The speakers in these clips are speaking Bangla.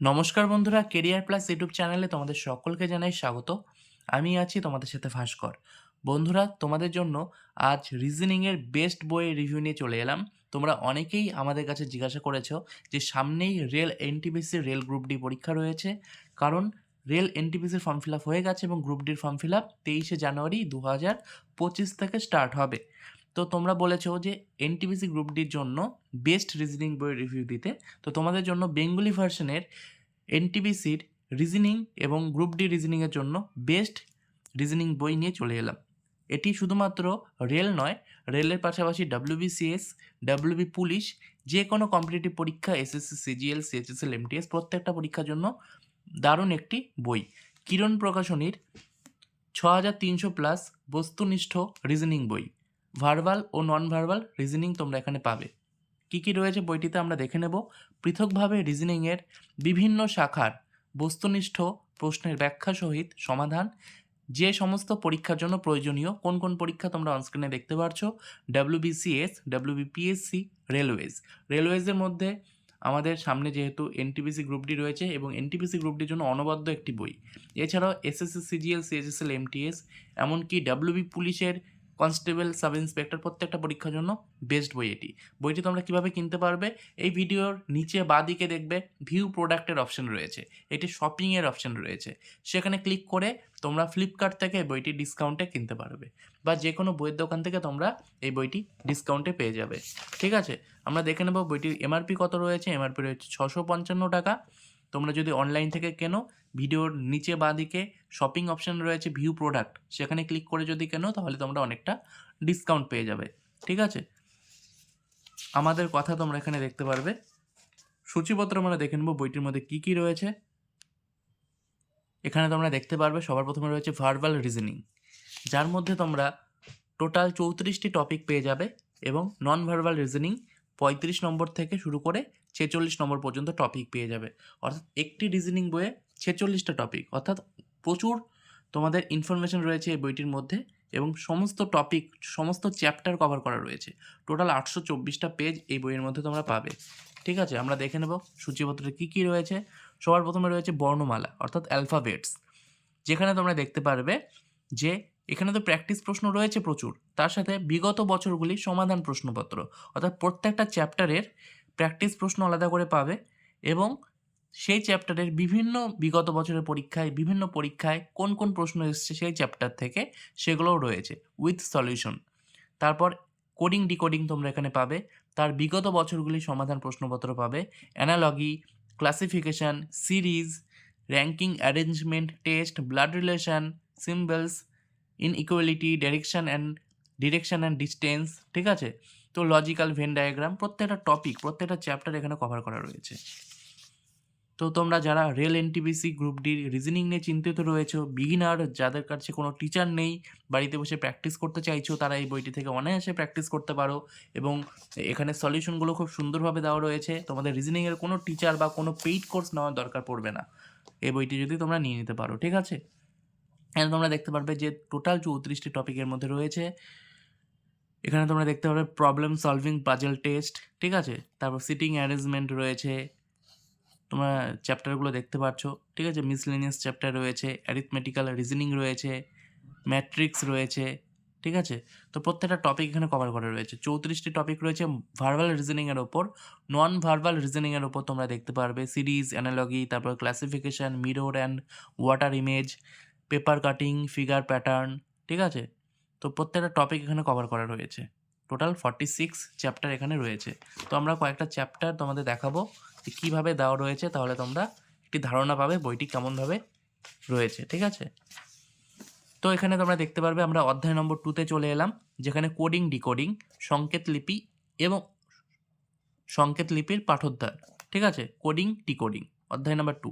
নমস্কার বন্ধুরা কেরিয়ার প্লাস ইউটিউব চ্যানেলে তোমাদের সকলকে জানাই স্বাগত। আমি আছি তোমাদের সাথে ভাস্কর। বন্ধুরা, তোমাদের জন্য আজ রিজনিংয়ের বেস্ট বইয়ের রিভিউ নিয়ে চলে এলাম। তোমরা অনেকেই আমাদের কাছে জিজ্ঞাসা করেছ যে সামনেই রেল এনটিপিসির রেল গ্রুপ ডি পরীক্ষা রয়েছে। কারণ রেল এনটিপিসির ফর্ম ফিল আপ হয়ে গেছে এবং গ্রুপ ডির ফর্ম ফিল আপ তেইশে জানুয়ারি দু হাজার পঁচিশ থেকে স্টার্ট হবে। তো তোমরা বলেছ যে এনটিপিসি গ্রুপ ডির জন্য বেস্ট রিজনিং বইয়ের রিভিউ দিতে। তো তোমাদের জন্য বেঙ্গলি ভার্সনের এনটিপিসির রিজনিং এবং গ্রুপ ডি রিজনিংয়ের জন্য বেস্ট রিজনিং বই নিয়ে চলে এলাম। এটি শুধুমাত্র রেল নয়, রেলের পাশাপাশি ডাব্লিউবিসিএস ডাব্লিউবি পুলিশ যে কোনো কম্পিটিটিভ পরীক্ষা এসএসসি সিজিএল সিএচএসএল এমটিএস প্রত্যেকটা পরীক্ষার জন্য দারুণ একটি বই। কিরণ প্রকাশনীর ছ হাজার তিনশো প্লাস বস্তুনিষ্ঠ রিজনিং বই। ভার্বাল ও নন ভার্বাল রিজনিং তোমরা এখানে পাবে। কী কী রয়েছে বইটিতে আমরা দেখে নেব। পৃথকভাবে রিজনিংয়ের বিভিন্ন শাখার বস্তুনিষ্ঠ প্রশ্নের ব্যাখ্যা সহিত সমাধান। যে সমস্ত পরীক্ষার জন্য প্রয়োজনীয়, কোন কোন পরীক্ষা তোমরা অনস্ক্রিনে দেখতে পারছ? ডাব্লিউবিসিএস ডাব্লিউবিপিএসসি রেলওয়েজ রেলওয়েজের মধ্যে আমাদের সামনে যেহেতু এনটিপিসি গ্রুপ ডি রয়েছে এবং এনটিপিসি গ্রুপ ডির জন্য অনবদ্য একটি বই। এছাড়াও এসএসসি সিজিএল সিএইচএসএল এমটিএস এমনকি ডাব্লিউবি পুলিশের কনস্টেবল, সাব ইন্সপেক্টর প্রত্যেকটা পরীক্ষার জন্য বেস্ট বই এটি। বইটি তোমরা কীভাবে কিনতে পারবে, এই ভিডিওর নিচে বাঁ দিকে দেখবে ভিউ প্রোডাক্টের অপশন রয়েছে, এটি শপিংয়ের অপশন রয়েছে। সেখানে ক্লিক করে তোমরা ফ্লিপকার্ট থেকে বইটি ডিসকাউন্টে কিনতে পারবে বা যে কোনো বইয়ের দোকান থেকে তোমরা এই বইটি ডিসকাউন্টে পেয়ে যাবে। ঠিক আছে? আমরা দেখে নেব বইটির এমআরপি কত রয়েছে, এমআরপি রয়েছে ছশো পঞ্চান্ন টাকা। তোমরা যদি অনলাইন থেকে কেনো, ভিডিওর নিচে বাঁ দিকে শপিং অপশন রয়েছে ভিউ প্রোডাক্ট সেখানে ক্লিক করে যদি কেনো, তাহলে তোমরা অনেকটা ডিসকাউন্ট পেয়ে যাবে, ঠিক আছে? আমাদের কথা তোমরা এখানে দেখতে পারবে। সূচিপত্র আমরা দেখে নেব বইটির মধ্যে কী কী রয়েছে। এখানে তোমরা দেখতে পারবে সবার প্রথমে রয়েছে ভার্বাল রিজনিং যার মধ্যে তোমরা টোটাল চৌত্রিশটি টপিক পেয়ে যাবে এবং নন ভার্বাল রিজনিং পঁয়ত্রিশ নম্বর থেকে শুরু করে ছেচল্লিশ নম্বর পর্যন্ত টপিক পেয়ে যাবে। অর্থাৎ একটি রিজনিং বইয়ে ছেচল্লিশটা টপিক অর্থাৎ প্রচুর তোমাদের ইনফরমেশন রয়েছে এই বইটির মধ্যে এবং সমস্ত টপিক সমস্ত চ্যাপ্টার কভার করা রয়েছে। টোটাল আটশো চব্বিশটা পেজ এই বইয়ের মধ্যে তোমরা পাবে। ঠিক আছে? আমরা দেখে নেব সূচিপত্রে কী কী রয়েছে। সবার প্রথমে রয়েছে বর্ণমালা, অর্থাৎ অ্যালফাবেটস যেখানে তোমরা দেখতে পারবে যে এখানে তো প্র্যাকটিস প্রশ্ন রয়েছে প্রচুর। তার সাথে বিগত বছরগুলি সমাধান প্রশ্নপত্র, অর্থাৎ প্রত্যেকটা চ্যাপ্টারের প্র্যাকটিস প্রশ্ন আলাদা করে পাবে এবং সেই চ্যাপ্টারের বিভিন্ন বিগত বছরের পরীক্ষায়, বিভিন্ন পরীক্ষায় কোন কোন প্রশ্ন এসছে সেই চ্যাপ্টার থেকে সেগুলোও রয়েছে উইথ সলিউশন তারপর কোডিং ডিকোডিং তোমরা এখানে পাবে। তার বিগত বছরগুলি সমাধান প্রশ্নপত্র পাবে। Analogy classification series ranking arrangement test blood relation symbols inequality direction and direction and distance ঠিক আছে? তো লজিক্যাল ভেন ডায়াগ্রাম প্রত্যেকটা টপিক প্রত্যেকটা চ্যাপ্টার এখানে কভার করা রয়েছে। তো তোমরা যারা রেল এনটিবিসি গ্রুপ ডির রিজনিং নিয়ে চিন্তিত রয়েছো বিগিনার যাদের কাছে কোনো টিচার নেই, বাড়িতে বসে প্র্যাকটিস করতে চাইছো, তারা এই বইটি থেকে অনায়াসে প্র্যাকটিস করতে পারো এবং এখানে সলিউশনগুলো খুব সুন্দরভাবে দেওয়া রয়েছে। তোমাদের রিজনিংয়ের কোনো টিচার বা কোনো পেইড কোর্স নেওয়ার দরকার পড়বে না। এই বইটি যদি তোমরা নিয়ে নিতে পারো, ঠিক আছে? এখানে তোমরা দেখতে পারবে যে টোটাল চৌত্রিশটি টপিকের মধ্যে রয়েছে, এখানে তোমরা দেখতে পারবে প্রবলেম সলভিং পাজল টেস্ট ঠিক আছে? তারপর সিটিং অ্যারেঞ্জমেন্ট রয়েছে, তোমরা চ্যাপ্টারগুলো দেখতে পাচ্ছ ঠিক আছে? মিসলেনিয়াস চ্যাপ্টার রয়েছে অ্যারিথমেটিক্যাল রিজনিং রয়েছে ম্যাট্রিক্স রয়েছে, ঠিক আছে? তো প্রত্যেকটা টপিক এখানে কভার করা রয়েছে। চৌত্রিশটি টপিক রয়েছে ভার্বাল রিজনিংয়ের ওপর। নন ভার্বাল রিজনিংয়ের ওপর তোমরা দেখতে পারবে সিরিজ অ্যানালগি তারপর classification mirror and water image paper cutting, figure pattern, ঠিক আছে? তো প্রত্যেকটা টপিক এখানে কভার করা রয়েছে। টোটাল ফর্টি সিক্স চ্যাপ্টার এখানে রয়েছে। তো আমরা কয়েকটা চ্যাপ্টার তোমাদের দেখাবো যে কীভাবে দেওয়া রয়েছে, তাহলে তোমরা একটি ধারণা পাবে বইটি কেমনভাবে রয়েছে, ঠিক আছে? তো এখানে তোমরা দেখতে পারবে আমরা অধ্যায় নম্বর টুতে চলে এলাম, যেখানে কোডিং ডিকোডিং সংকেত লিপি এবং সংকেত লিপির পাঠোদ্ধার, ঠিক আছে? কোডিং ডিকোডিং অধ্যায় নাম্বার টু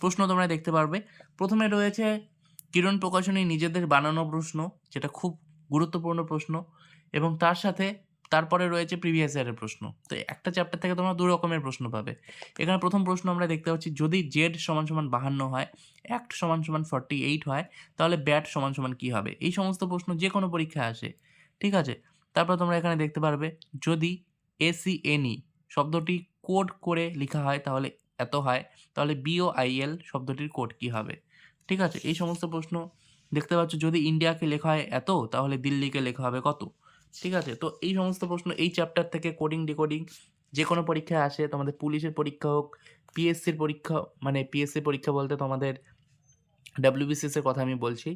প্রশ্ন তোমরা দেখতে পারবে। প্রথমে রয়েছে কিরণ প্রকাশনী নিজেদের বানানো প্রশ্ন, যেটা খুব গুরুত্বপূর্ণ প্রশ্ন, এবং তার সাথে তারপরে রয়েছে প্রিভিয়াস ইয়ারের প্রশ্ন। তো একটা চ্যাপ্টার থেকে তোমরা দু রকমের প্রশ্ন পাবে। এখানে প্রথম প্রশ্ন আমরা দেখতে পাচ্ছি, যদি জেড সমান সমান বাহান্ন হয় অ্যাক্ট সমান সমান ফর্টি এইট হয়, তাহলে ব্যাট সমান সমান কী হবে? এই সমস্ত প্রশ্ন যে কোনো পরীক্ষায় আসে। ঠিক আছে? তারপর তোমরা এখানে দেখতে পারবে, যদি এসি এনই শব্দটি কোড করে লেখা হয়, তাহলে এত হয় তাহলে বিও আইএল শব্দটির কোড কী হবে? ঠিক আছে? এই সমস্ত প্রশ্ন দেখতে পাচ্ছ। যদি ইন্ডিয়াকে লেখা হয় এত, তাহলে দিল্লিকে লেখা হবে কত? ঠিক আছে? তো এই সমস্ত প্রশ্ন এই চ্যাপ্টার থেকে কোডিং ডিকোডিং যে কোনো পরীক্ষায় আসে, তোমাদের পুলিশের পরীক্ষা হোক পিএসসির পরীক্ষা মানে পিএসসি পরীক্ষা বলতে তোমাদের ডাব্লিউবিসিএস এর কথা আমি বলছি।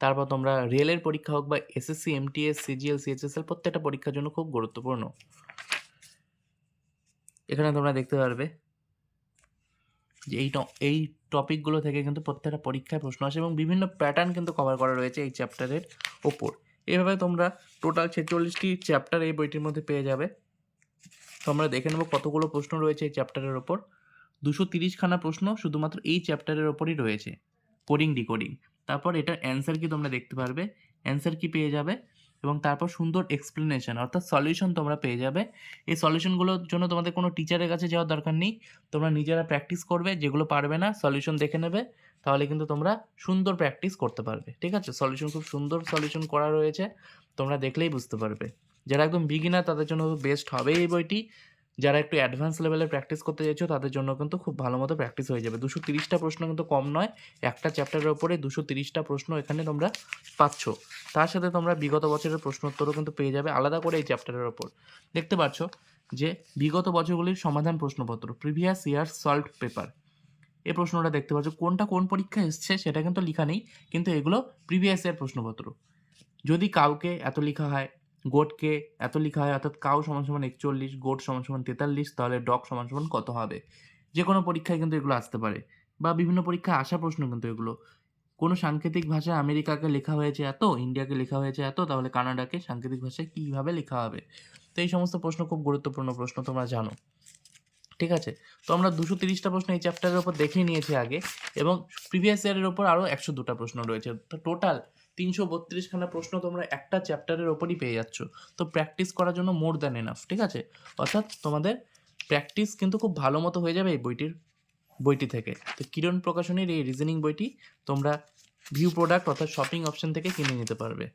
তারপর তোমরা রেলের পরীক্ষা হোক বা এসএসসি এমটিএস সিজিএল সিএচএসএল প্রত্যেকটা পরীক্ষার জন্য খুব গুরুত্বপূর্ণ। এখানে তোমরা দেখতে পারবে যে এই এই টপিকগুলো থেকে কিন্তু প্রত্যেকটা পরীক্ষায় প্রশ্ন আসে এবং বিভিন্ন প্যাটার্ন কিন্তু কভার করা রয়েছে এই চ্যাপ্টারের ওপর। এভাবে তোমরা টোটাল ছেচল্লিশটি চ্যাপ্টার এই বইটির মধ্যে পেয়ে যাবে। তো আমরা দেখে নেব কতগুলো প্রশ্ন রয়েছে এই চ্যাপ্টারের ওপর। দুশো তিরিশখানা প্রশ্ন শুধুমাত্র এই চ্যাপ্টারের ওপরই রয়েছে কোডিং ডিকোডিং তারপর এটার অ্যান্সার কি তোমরা দেখতে পারবে? অ্যান্সার কি পেয়ে যাবে? এবং তারপর সুন্দর এক্সপ্লেনেশন অর্থাৎ সলিউশন তোমরা পেয়ে যাবে। এই সলিউশনগুলোর জন্য তোমাদের কোনো টিচারের কাছে যাওয়ার দরকার নেই। তোমরা নিজেরা প্র্যাকটিস করবে, যেগুলো পারবে না সলিউশন দেখে নেবে, তাহলে কিন্তু তোমরা সুন্দর প্র্যাকটিস করতে পারবে। ঠিক আছে? সলিউশন খুব সুন্দর সলিউশন করা রয়েছে, তোমরা দেখলেই বুঝতে পারবে। যারা একদম বিগিনার তাদের জন্য বেস্ট হবে এই বইটি। যারা একটু অ্যাডভান্স লেভেলে প্র্যাকটিস করতে চাইছো, তাদের জন্য কিন্তু খুব ভালো মতো প্র্যাকটিস হয়ে যাবে। দুশো তিরিশটা প্রশ্ন কিন্তু কম নয়, একটা চ্যাপ্টারের ওপরে দুশো তিরিশটা প্রশ্ন এখানে তোমরা পাচ্ছ। তার সাথে তোমরা বিগত বছরের প্রশ্নোত্তরও কিন্তু পেয়ে যাবে আলাদা করে এই চ্যাপ্টারের ওপর। দেখতে পাচ্ছ যে বিগত বছরগুলির সমাধান প্রশ্নপত্র প্রিভিয়াস ইয়ার সল্ট পেপার এই প্রশ্নটা দেখতে পাচ্ছ, কোনটা কোন পরীক্ষা এসছে সেটা কিন্তু লেখা নেই, কিন্তু এগুলো প্রিভিয়াস ইয়ার প্রশ্নপত্র। যদি কাউকে এত লেখা হয় গোটকে এত লেখা হয়, অর্থাৎ কাউ সমান সমান একচল্লিশ, গোট সমান সমান তেতাল্লিশ, তাহলে ডগ সমান সমান কত হবে? যে কোনো পরীক্ষায় কিন্তু এগুলো আসতে পারে বা বিভিন্ন পরীক্ষায় আসা প্রশ্ন কিন্তু এগুলো। কোনো সাংকেতিক ভাষায় আমেরিকাকে লেখা হয়েছে এত, ইন্ডিয়াকে লেখা হয়েছে এত, তাহলে কানাডাকে সাংকেতিক ভাষায় কীভাবে লেখা হবে? তো এই সমস্ত প্রশ্ন খুব গুরুত্বপূর্ণ প্রশ্ন তোমরা জানো। ঠিক আছে? তো আমরা দুশো তিরিশটা প্রশ্ন এই চ্যাপ্টারের ওপর দেখে নিয়েছি আগে এবং প্রিভিয়াস ইয়ারের ওপর আরও একশো দুটা প্রশ্ন রয়েছে। তো টোটাল তিনশো বত্রিশখানা প্রশ্ন তোমরা একটা চ্যাপ্টারের ওপরই পেয়ে যাচ্ছ। তো প্র্যাকটিস করার জন্য মোর দ্যান এনাফ, ঠিক আছে? অর্থাৎ তোমাদের প্র্যাকটিস কিন্তু খুব ভালো মতো হয়ে যাবে এই বইটির, বইটি থেকে। তো কিরণ প্রকাশনীর এই রিজনিং বইটি তোমরা ভিউ প্রোডাক্ট অর্থাৎ শপিং অপশন থেকে কিনে নিতে পারবে।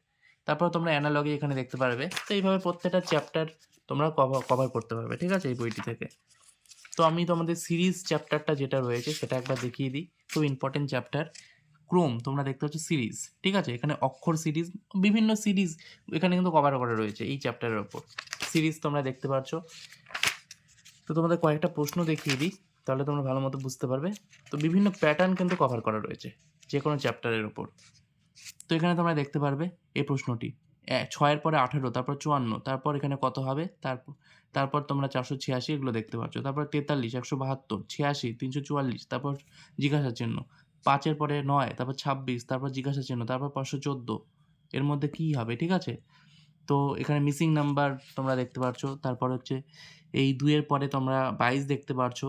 তারপর তোমরা অ্যানালগে এখানে দেখতে পারবে। তো এইভাবে প্রত্যেকটা চ্যাপ্টার তোমরা কভার কভার করতে পারবে, ঠিক আছে, এই বইটি থেকে। তো আমি তোমাদের সিরিজ চ্যাপ্টারটা যেটা রয়েছে সেটা একবার দেখিয়ে দিই। খুব ইম্পর্টেন্ট চ্যাপ্টার ক্রোম, তোমরা দেখতে পাচ্ছ সিরিজ, ঠিক আছে? এখানে অক্ষর সিরিজ, বিভিন্ন সিরিজ এখানে কিন্তু কভার করা রয়েছে এই চ্যাপ্টারের ওপর। সিরিজ তোমরা দেখতে পাচ্ছ। তো তোমাদের কয়েকটা প্রশ্ন দেখিয়ে দিই, তাহলে তোমরা ভালো মতো বুঝতে পারবে। তো বিভিন্ন প্যাটার্ন কিন্তু কভার করা রয়েছে যে কোনো চ্যাপ্টারের ওপর। তো এখানে তোমরা দেখতে পারবে এই প্রশ্নটি। ছয়ের পরে আঠেরো, তারপর চুয়ান্ন, তারপর এখানে কত হবে? তারপর তারপর তোমরা চারশো ছিয়াশি এগুলো দেখতে পাচ্ছ। তারপর তেতাল্লিশ, একশো বাহাত্তর, ছিয়াশি, তিনশো চুয়াল্লিশ, তারপর জিজ্ঞাসা চিহ্ন। পাঁচের পরে নয়, তারপর ছাব্বিশ, তারপর জিজ্ঞাসা চিহ্ন, তারপর পাঁচশো চোদ্দ। এর মধ্যে কী হবে? ঠিক আছে? তো এখানে মিসিং নাম্বার তোমরা দেখতে পাচ্ছ তারপর হচ্ছে এই দুইয়ের পরে তোমরা বাইশ দেখতে পাচ্ছ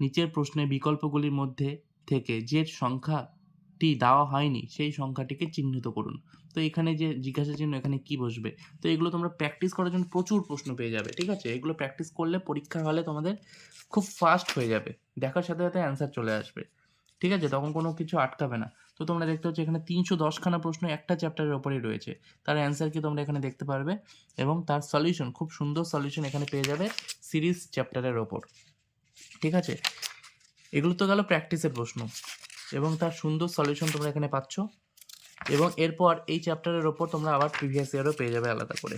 নিচের প্রশ্নে বিকল্পগুলির মধ্যে থেকে যে সংখ্যাটি দেওয়া হয়নি, সেই সংখ্যাটিকে চিহ্নিত করুন। তো এখানে যে জিজ্ঞাসা চিহ্ন, এখানে কি বসবে? তো এগুলো তোমরা প্র্যাকটিস করার জন্য প্রচুর প্রশ্ন পেয়ে যাবে, ঠিক আছে? এগুলো প্র্যাকটিস করলে পরীক্ষা হলে তোমাদের খুব ফাস্ট হয়ে যাবে। দেখার সাথে সাথে অ্যান্সার চলে আসবে। ঠিক আছে? তখন কোনো কিছু আটকাবে না। তো তোমরা দেখতে পাচ্ছ এখানে তিনশো দশখানা প্রশ্ন একটা চ্যাপ্টারের ওপরেই রয়েছে। তার অ্যান্সার কি তোমরা এখানে দেখতে পারবে? এবং তার সলিউশন খুব সুন্দর সলিউশন এখানে পেয়ে যাবে সিরিজ চ্যাপ্টারের ওপর। ঠিক আছে? এগুলো তো গেল প্র্যাকটিসের প্রশ্ন। এবং তার সুন্দর সলিউশন তোমরা এখানে পাচ্ছ। এবং এরপর এই চ্যাপ্টারের ওপর তোমরা আবার প্রিভিয়াস ইয়ারও পেয়ে যাবে আলাদা করে।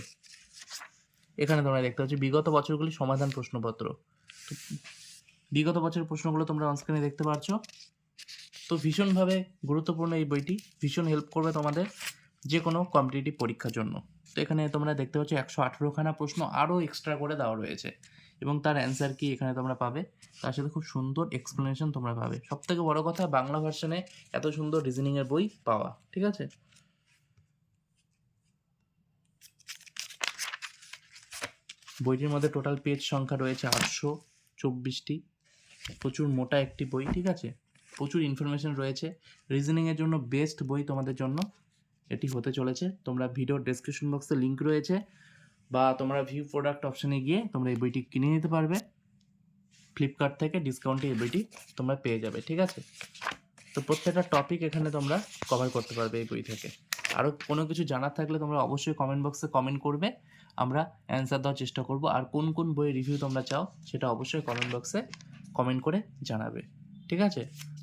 এখানে তোমরা দেখতে পাচ্ছ বিগত বছরগুলি সমাধান প্রশ্নপত্র। বিগত বছরের প্রশ্নগুলো তোমরা অনস্ক্রিনে দেখতে পাচ্ছ তো ভীষণভাবে গুরুত্বপূর্ণ এই বইটি। ভীষণ হেল্প করবে তোমাদের যে কোনো কম্পিটিটিভ পরীক্ষার জন্য। তো এখানে তোমরা দেখতে পাচ্ছ একশো আঠেরোখানা প্রশ্ন আরও এক্সট্রা করে দেওয়া রয়েছে এবং তার অ্যান্সার কি এখানে তোমরা পাবে। তার সাথে খুব সুন্দর এক্সপ্লেনেশন তোমরা পাবে। সব থেকে বড় কথা, বাংলা ভার্সনে এত সুন্দর রিজনিংয়ের বই পাওয়া, ঠিক আছে? বইটির মধ্যে টোটাল পেজ সংখ্যা রয়েছে আটশো চব্বিশটি। প্রচুর মোটা একটি বই, ঠিক আছে? প্রচুর ইনফরমেশন রয়েছে। রিজনিংয়ের জন্য বেস্ট বই তোমাদের জন্য এটি হতে চলেছে। তোমরা ভিডিও ডেসক্রিপশন বক্সে লিঙ্ক রয়েছে বা তোমরা ভিউ প্রোডাক্ট অপশানে গিয়ে তোমরা এই বইটি কিনে নিতে পারবে। ফ্লিপকার্ট থেকে ডিসকাউন্টে এই বইটি তোমরা পেয়ে যাবে, ঠিক আছে? তো প্রত্যেকটা টপিক এখানে তোমরা কভার করতে পারবে এই বই থেকে। আরও কোনো কিছু জানার থাকলে তোমরা অবশ্যই কমেন্ট বক্সে কমেন্ট করবে। আমরা অ্যান্সার দেওয়ার চেষ্টা করব। আর কোন কোন বইয়ের রিভিউ তোমরা চাও, সেটা অবশ্যই কমেন্ট বক্সে কমেন্ট করে জানাবে, ঠিক আছে?